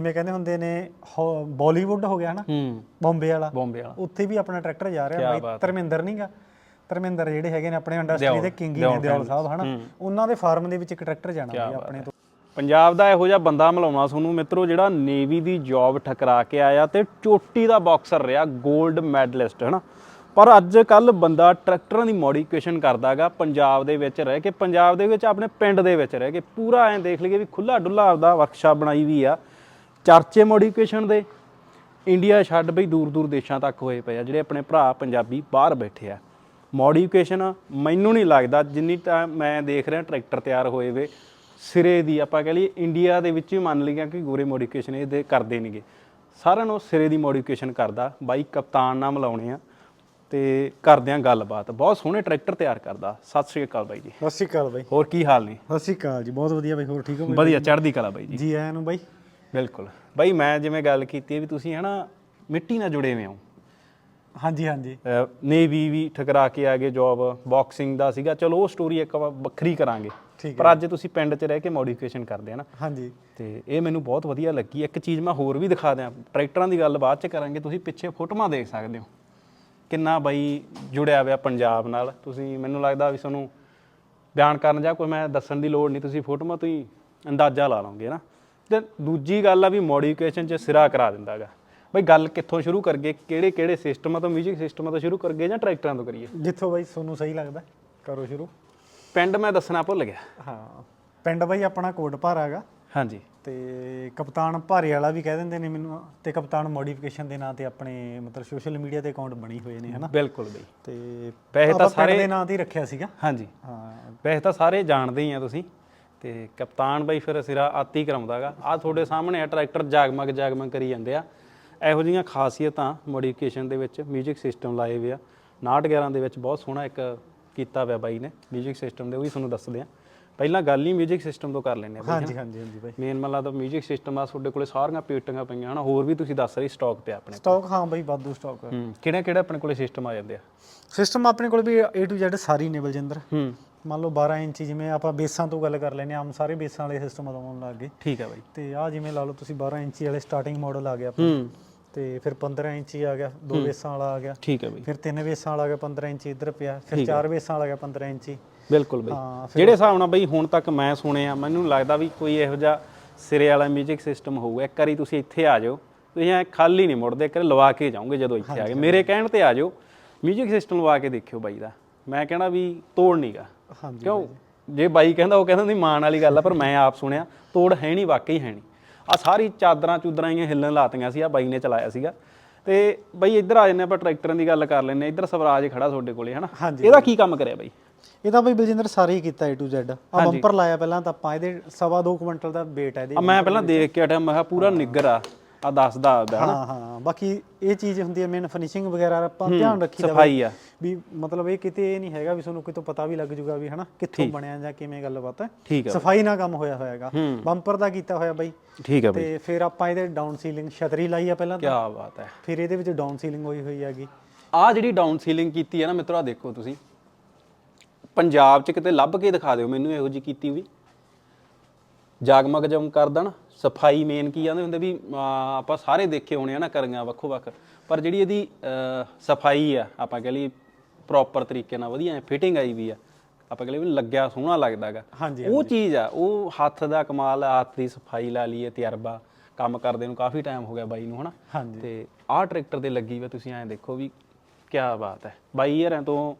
ਜਿਵੇਂ ਕਹਿੰਦੇ ਹੁੰਦੇ ਨੇ ਬਾਲੀਵੁੱਡ ਹੋ ਗਿਆ ਹਨਾ? ਬੰਬੇ ਵਾਲਾ। ਬੰਬੇ ਵਾਲਾ। ਉੱਥੇ ਵੀ ਆਪਣਾ ਟਰੈਕਟਰ ਜਾ ਰਿਹਾ ਬਾਈ ਧਰਮਿੰਦਰ ਨਹੀਂਗਾ ਧਰਮਿੰਦਰ ਜਿਹੜੇ ਹੈਗੇ ਨੇ ਆਪਣੇ ਇੰਡਸਟਰੀ ਦੇ ਕਿੰਗ ਹੀ ਨੇ ਦਿਓਲ। ਸਾਹਿਬ ਹਨਾ? ਉਹਨਾਂ ਦੇ ਫਾਰਮ ਦੇ ਵਿੱਚ ਇੱਕ ਟਰੈਕਟਰ ਜਾਣਾ ਬਈ ਆਪਣੇ ਤੋਂ। ਪੰਜਾਬ ਦਾ ਇਹੋ ਜਿਹਾ ਬੰਦਾ ਮਿਲਾਉਣਾ ਤੁਹਾਨੂੰ ਮਿੱਤਰੋ ਜਿਹੜਾ ਨੇਵੀ ਦੀ ਜੌਬ ਠਕਰਾ ਕੇ ਆਇਆ ਤੇ ਚੋਟੀ ਦਾ ਬਾਕਸਰ ਰਿਹਾ 골ਡ ਮੈਡਲਿਸਟ ਹਨਾ? ਪਰ ਅੱਜ ਕੱਲ ਬੰਦਾ ਟਰੈਕਟਰਾਂ ਦੀ ਮੋਡੀਫਿਕੇਸ਼ਨ ਕਰਦਾਗਾ ਪੰਜਾਬ ਦੇ ਵਿੱਚ ਰਹਿ ਕੇ। ਪੰਜਾਬ ਦੇ ਵਿੱਚ ਆਪਣੇ ਪਿੰਡ ਦੇ ਵਿੱਚ ਰਹਿ ਕੇ। ਪੂਰਾ ਐਂ ਦੇਖ ਲਈਏ ਵੀ ਖੁੱਲਾ ਡੁੱਲਾ ਆਪਦਾ ਵਰਕਸ਼ਾਪ ਬਣਾਈ ਵੀ ਆ। ਚਰਚੇ ਮੋਡੀਫਿਕੇਸ਼ਨ ਦੇ ਇੰਡੀਆ ਛੱਡ ਬਈ ਦੂਰ ਦੂਰ ਦੇਸ਼ਾਂ ਤੱਕ ਹੋਏ ਪਏ ਆ ਜਿਹੜੇ ਆਪਣੇ ਭਰਾ ਪੰਜਾਬੀ ਬਾਹਰ ਬੈਠੇ ਆ। ਮੋਡੀਫਿਕੇਸ਼ਨ ਮੈਨੂੰ ਨਹੀਂ ਲੱਗਦਾ ਜਿੰਨੀ ਤਾਂ ਮੈਂ ਦੇਖ ਰਿਹਾ ਟਰੈਕਟਰ ਤਿਆਰ ਹੋਏ ਵੇ ਸਿਰੇ ਦੀ ਆਪਾਂ ਕਹ ਲਈਏ ਇੰਡੀਆ ਦੇ ਵਿੱਚ ਹੀ ਮੰਨ ਲਈਏ ਕਿ ਗੋਰੇ ਮੋਡੀਫਿਕੇਸ਼ਨ ਇਹਦੇ ਕਰਦੇ ਨਹੀਂਗੇ ਸਾਰਿਆਂ ਨੂੰ ਸਿਰੇ ਦੀ ਮੋਡੀਫਿਕੇਸ਼ਨ ਕਰਦਾ ਬਾਈ ਕਪਤਾਨ ਨਾਲ ਮਿਲਾਉਣੇ ਆ ਤੇ ਕਰਦੇ ਆ ਗੱਲਬਾਤ। ਬਹੁਤ ਸੋਹਣੇ ਟਰੈਕਟਰ ਤਿਆਰ ਕਰਦਾ। ਸਤਿ ਸ੍ਰੀ ਅਕਾਲ ਬਾਈ ਜੀ। ਸਤਿ ਸ਼੍ਰੀ ਅਕਾਲ ਬਾਈ। ਹੋਰ ਕੀ ਹਾਲ ਨੇ? ਸਤਿ ਸ਼੍ਰੀ ਅਕਾਲ ਜੀ ਬਹੁਤ ਵਧੀਆ ਬਾਈ ਹੋਰ ਠੀਕ ਹੋ? ਵਧੀਆ ਚੜ੍ਹਦੀ ਕਲਾ ਬਾਈ ਜੀ। ਜੀ ਆਇਆਂ ਨੂੰ ਬਾਈ। ਬਿਲਕੁਲ। ਬਾਈ ਮੈਂ ਜਿਵੇਂ ਗੱਲ ਕੀਤੀ ਹੈ ਵੀ ਤੁਸੀਂ ਹਨਾ ਮਿੱਟੀ ਨਾਲ ਜੁੜੇ ਹੋਏ ਹੋ। ਹਾਂਜੀ ਹਾਂਜੀ। ਨੇਵੀ ਵੀ ਠਕਰਾ ਕੇ ਆ ਗਏ ਜੌਬ ਬਾਕਸਿੰਗ ਦਾ ਸੀਗਾ। ਚਲੋ ਉਹ ਸਟੋਰੀ ਇੱਕ ਵੱਖਰੀ ਕਰਾਂਗੇ। ਪਰ ਅੱਜ ਤੁਸੀਂ ਪਿੰਡ 'ਚ ਰਹਿ ਕੇ ਮੋਡੀਫਿਕੇਸ਼ਨ ਕਰਦੇ ਆ ਨਾ। ਹਾਂਜੀ। ਤੇ ਇਹ ਮੈਨੂੰ ਬਹੁਤ ਵਧੀਆ ਲੱਗੀ। ਇੱਕ ਚੀਜ਼ ਮੈਂ ਹੋਰ ਵੀ ਦਿਖਾ ਦਿਆਂ। ਟਰੈਕਟਰਾਂ ਦੀ ਗੱਲ ਬਾਅਦ 'ਚ ਕਰਾਂਗੇ। ਤੁਸੀਂ ਪਿੱਛੇ ਫੋਟੋਆਂ ਦੇਖ ਸਕਦੇ ਹੋ। ਕਿੰਨਾ ਬਾਈ ਜੁੜਿਆ ਹੋਇਆ ਪੰਜਾਬ ਨਾਲ। ਤੁਸੀਂ ਮੈਨੂੰ ਲੱਗਦਾ ਵੀ ਤੁਹਾਨੂੰ ਬਿਆਨ ਕਰਨ ਜਾਂ ਕੋਈ ਮੈਂ ਦੱਸਣ ਦੀ ਲੋੜ ਨਹੀਂ। ਤੁਸੀਂ ਫੋਟੋਆਂ ਤੋਂ ਹੀ ਅੰਦਾਜ਼ਾ ਲਾ ਲਓਗੇ ਨਾ। ਤੇ ਦੂਜੀ ਗੱਲ ਆ ਵੀ ਮੋਡੀਫਿਕੇਸ਼ਨ 'ਚ ਸਿਰਾ ਕਰਾ ਦਿੰਦਾਗਾ ਬਈ ਗੱਲ ਕਿੱਥੋਂ ਸ਼ੁਰੂ ਕਰਗੇ ਕਿਹੜੇ ਕਿਹੜੇ ਸਿਸਟਮਾਂ ਤੋਂ 뮤직 ਸਿਸਟਮਾਂ ਤੋਂ ਸ਼ੁਰੂ ਕਰਗੇ ਜਾਂ ਟਰੈਕਟਰਾਂ ਤੋਂ ਕਰੀਏ? ਜਿੱਥੋਂ ਬਾਈ ਤੁਹਾਨੂੰ ਸਹੀ ਲੱਗਦਾ ਕਰੋ ਸ਼ੁਰੂ। ਪਿੰਡ ਮੈਂ ਦੱਸਣਾ ਭੁੱਲ ਗਿਆ। ਹਾਂ ਪਿੰਡ ਬਾਈ ਆਪਣਾ ਕੋਟ ਭਾਰਾ ਹੈਗਾ ਹਾਂਜੀ। ਤੇ ਕਪਤਾਨ ਭਾਰੇ ਵਾਲਾ ਵੀ ਕਹਿ ਦਿੰਦੇ ਨੇ ਮੈਨੂੰ ਤੇ ਕਪਤਾਨ ਮੋਡੀਫਿਕੇਸ਼ਨ ਦੇ ਨਾਂ ਤੇ ਆਪਣੇ ਮਤਲਬ ਸੋਸ਼ਲ ਮੀਡੀਆ ਤੇ ਅਕਾਊਂਟ ਬਣੀ ਹੋਏ ਨੇ ਹਨਾ? ਬਿਲਕੁਲ ਬਈ। ਤੇ ਵੈਸੇ ਤਾਂ ਸਾਰੇ- ਦੇ ਨਾਂ ਤੇ ਹੀ ਰੱਖਿਆ ਸੀਗਾ। ਹਾਂਜੀ। ਹਾਂ। ਵੈਸੇ ਤਾਂ ਸਾਰੇ ਜਾਣਦੇ ਹੀ ਆ ਤੁਸੀਂ। ਤੇ ਕਪਤਾਨ ਬਾਈ ਫਿਰ ਸਿਰਾ ਆਤੀ ਕਰਾਉਂਦਾਗਾ ਆ ਤੁਹਾਡੇ ਸਾਹਮਣੇ ਆ ਟਰੈਕਟਰ ਜਾਗਮਗ ਜਾਗਮਗ ਕਰੀ ਜਾਂਦੇ ਆ ਇਹੋ ਜਿਹੀਆਂ ਖਾਸੀਅਤਾਂ ਮੋਡੀਫਿਕੇਸ਼ਨ ਦੇ ਵਿੱਚ 뮤직 ਸਿਸਟਮ ਲਾਏ ਹੋਏ ਆ 911 ਦੇ ਵਿੱਚ ਬਹੁਤ ਸੋਹਣਾ ਇੱਕ ਕੀਤਾ ਹੋਇਆ ਬਾਈ ਨੇ 뮤직 ਸਿਸਟਮ ਦੇ ਉਹ ਵੀ ਤੁਹਾਨੂੰ ਦੱਸਦੇ ਆ ਪਹਿਲਾਂ ਗੱਲ ਹੀ 뮤직 ਸਿਸਟਮ ਤੋਂ ਕਰ ਲੈਂਦੇ ਆ ਬਾਈ ਹਾਂਜੀ ਹਾਂਜੀ ਹਾਂਜੀ ਬਾਈ ਮੇਨ ਮੱਲਾ ਦਾ 뮤직 ਸਿਸਟਮ ਆ ਤੁਹਾਡੇ ਕੋਲੇ ਸਾਰੀਆਂ ਪੇਟੀਆਂ ਪਈਆਂ ਹਨਾ ਹੋਰ ਵੀ ਤੁਸੀਂ ਦੱਸ ਰਹੀ ਸਟਾਕ ਪਿਆ ਆਪਣੇ ਸਟਾਕ ਹਾਂ ਬਾਈ ਵਾਧੂ ਸਟਾਕ ਹੂੰ ਕਿਹੜੇ ਕਿਹੜੇ ਆਪਣੇ ਕੋਲੇ ਸਿਸਟਮ ਆ ਜਾਂਦੇ ਆ ਸਿਸਟਮ ਆਪਣੇ ਕੋਲ ਵੀ A to Z ਸਾਰੀ ਨੇ ਬਲਜਿੰਦਰ ਹੂੰ ਮੰਨ ਲਓ 12 ਇੰਚੀ ਜਿਵੇਂ ਆਪਾਂ ਬੇਸਾਂ ਤੋਂ ਗੱਲ ਕਰ ਲੈਨੇ ਆਮ ਸਾਰੇ ਬੇਸਾਂ ਵਾਲੇ ਸਿਸਟਮ ਆਉਣ ਲੱਗ ਗਏ ਠੀਕ ਆ ਬਾਈ ਤੇ ਆ ਜਿਵੇਂ ਲਾ ਲਓ ਤੁਸੀਂ 12 ਇੰਚੀ ਵਾਲੇ ਸਟਾਰਟਿੰਗ ਮਾਡਲ ਆ ਗਿਆ ਆਪਣਾ ਹੂੰ ਤੇ ਫਿਰ 15 ਇੰਚੀ ਆ ਗਿਆ ਦੋ ਬੇਸਾਂ ਵਾਲਾ ਆ ਗਿਆ ਠੀਕ ਆ ਬਾਈ ਫਿਰ ਤਿੰਨ ਬੇਸਾਂ ਵਾਲਾ ਆ ਗਿਆ 15 ਇੰਚੀ ਇੱਧਰ ਪਿਆ ਫਿਰ ਚਾਰ ਬੇਸਾਂ ਵਾਲਾ ਆ ਗਿਆ 15 ਇੰਚੀ ਬਿਲਕੁਲ ਬਈ ਹਾਂ ਜਿਹੜੇ ਹਿਸਾਬ ਨਾਲ ਬਈ ਹੁਣ ਤੱਕ ਮੈਂ ਸੁਣਿਆ ਮੈਨੂੰ ਲੱਗਦਾ ਵੀ ਕੋਈ ਇਹੋ ਜਿਹਾ ਸਿਰੇ ਵਾਲਾ 뮤직 ਸਿਸਟਮ ਹੋਊਗਾ ਇੱਕ ਵਾਰੀ ਤੁਸੀਂ ਇੱਥੇ ਆ ਜਾਓ ਤੁਸੀਂ ਐ ਖਾਲੀ ਨਹੀਂ ਮੁੜਦੇ ਇੱਕ ਵਾਰੀ ਲਵਾ ਕੇ ਜਾਓਗੇ ਜਦੋਂ ਇੱਥੇ ਆ ਗਏ ਮੇਰੇ ਕਹਿਣ ਤੇ ਆ ਜਾਓ 뮤직 ਸਿਸਟਮ ਲਵਾ ਕੇ ਦੇਖਿਓ ਬਾਈ ਦਾ ਮੈਂ ਕਹਿਣਾ ਵੀ ਤੋੜ ਨਹੀਂਗਾ ਹਾਂਜੀ ਕਿਉਂ? ਜੇ ਬਾਈ ਕਹਿੰਦਾ ਉਹ ਕਹਿੰਦਾ ਨਹੀਂ ਮਾਣ ਵਾਲੀ ਗੱਲ ਆ ਪਰ ਮੈਂ ਆਪ ਸੁਣਿਆ ਤੋੜ ਹੈ ਨਹੀਂ ਵਾਕਈ ਹੈ ਨਹੀਂ। ਆ ਸਾਰੀ ਚਾਦਰਾਂ ਚੁਦਰਾਂ ਹੀ ਹਿੱਲਣ ਲਾਤੀਆਂ ਸੀ ਆ ਬਾਈ ਨੇ ਚਲਾਇਆ ਸੀਗਾ। ਤੇ ਬਾਈ ਇੱਧਰ ਆ ਜੰਨੇ ਆਪਾਂ ਟਰੈਕਟਰਾਂ ਦੀ ਗੱਲ ਕਰ ਲੈਨੇ ਇੱਧਰ ਸਵਰਾਜ ਖੜਾ ਤੁਹਾਡੇ ਕੋਲੇ ਹਨਾ। ਇਹਦਾ ਕੀ ਕੰਮ ਕਰਿਆ ਬਾਈ? ਇਹ ਤਾਂ ਬਈ ਬਲਜਿੰਦਰ ਸਾਰੇ ਹੀ ਕੀਤਾ A to Z ਆ ਬੰਪਰ ਲਾਇਆ ਪਹਿਲਾਂ ਤਾਂ ਆਪਾਂ ਇਹਦੇ ਸਵਾ ਦੋ ਕੁਇੰਟਲ ਦਾ weight ਹੈ ਇਹਦੇ ਮੈਂ ਪਹਿਲਾਂ ਦੇਖ ਕੇ ਹਟਿਆ ਮੈਂ ਕਿਹਾ ਪੂਰਾ ਨਿੱਗਰ ਆ। ਆ ਦੱਸਦਾ ਹਨਾ? ਹਾਂ ਹਾਂ ਬਾਕੀ ਇਹ ਚੀਜ਼ ਹੁੰਦੀ ਹੈ ਮੇਨ ਫਿਨਿਸ਼ਿੰਗ ਵਗੈਰਾ ਆਪਾਂ ਧਿਆਨ ਰੱਖੀਦਾ। ਸਫ਼ਾਈ ਆ। ਵੀ ਮਤਲਬ ਇਹ ਕਿਤੇ ਇਹ ਨਹੀਂ ਹੈਗਾ ਵੀ ਤੁਹਾਨੂੰ ਕਿਤੋਂ ਪਤਾ ਵੀ ਲੱਗ ਜੂਗਾ ਵੀ ਹਨਾ ਕਿੱਥੋਂ ਬਣਿਆ ਜਾਂ ਕਿਵੇਂ ਗੱਲਬਾਤ ਹੈ। ਸਫ਼ਾਈ ਨਾਲ ਕੰਮ ਹੋਇਆ ਹੋਇਆਗਾ ਬੰਪਰ ਦਾ ਕੀਤਾ ਹੋਇਆ ਬਾਈ। ਠੀਕ ਆ ਬਈ। ਤੇ ਫਿਰ ਆਪਾਂ ਇਹਦੇ ਡਾਊਨ ਸੀਲਿੰਗ ਛਤਰੀ ਲਾਈ ਆ ਪਹਿਲਾਂ ਕੀ ਤਾਂ ਬਾਤ ਹੈ। ਫਿਰ ਇਹਦੇ ਵਿੱਚ ਡਾਊਨ ਸੀਲਿੰਗ ਹੋਈ ਹੋਈ ਹੈਗੀ। ਆ ਜਿਹੜੀ ਡਾਊਨ ਸੀਲਿੰਗ ਕੀਤੀ ਹੈ ਨਾ ਮਿੱਤਰੋ ਆ ਦੇਖੋ ਤੁਸੀਂ। ਪੰਜਾਬ 'ਚ ਕਿਤੇ ਲੱਭ ਕੇ ਦਿਖਾ ਦਿਓ ਮੈਨੂੰ ਇਹੋ ਜੀ ਕੀਤੀ ਹੋਈ ਜਾਗਮਗ ਜਮ ਕਰਦਾ ਨਾ। ਸਫ਼ਾਈ ਮੇਨ ਕੀ ਆਂਦੇ ਹੁੰਦੇ ਵੀ ਆਪਾਂ ਸਾਰੇ ਦੇਖੇ ਹੋਣੇ ਆ ਨਾ ਕਰੀਆਂ ਵੱਖੋ ਵੱਖ ਪਰ ਜਿਹੜੀ ਇਹਦੀ ਸਫ਼ਾਈ ਆ ਆਪਾਂ ਕਹ ਲਈ ਪ੍ਰੋਪਰ ਤਰੀਕੇ ਨਾਲ ਵਧੀਆ ਫਿਟਿੰਗ ਆਈ ਵੀ ਆ ਆਪਾਂ ਕਹ ਲਈ ਵੀ ਲੱਗਿਆ ਸੋਹਣਾ ਲੱਗਦਾਗਾ ਉਹ ਚੀਜ਼ ਆ ਉਹ ਹੱਥ ਦਾ ਕਮਾਲ ਆ ਹੱਥ ਦੀ ਸਫ਼ਾਈ ਲਾ ਲਈਏ ਤਜਰਬਾ ਕੰਮ ਕਰਦੇ ਨੂੰ ਕਾਫੀ ਟਾਈਮ ਹੋ ਗਿਆ ਬਾਈ ਨੂੰ ਹਨਾ? ਤੇ ਆਹ ਟਰੈਕਟਰ ਦੇ ਲੱਗੀ ਵਾ ਤੁਸੀਂ ਐਂ ਦੇਖੋ ਵੀ ਕੀ ਬਾਤ ਹੈ। ਬਾਈ ਹਰਾਂ ਤੋਂ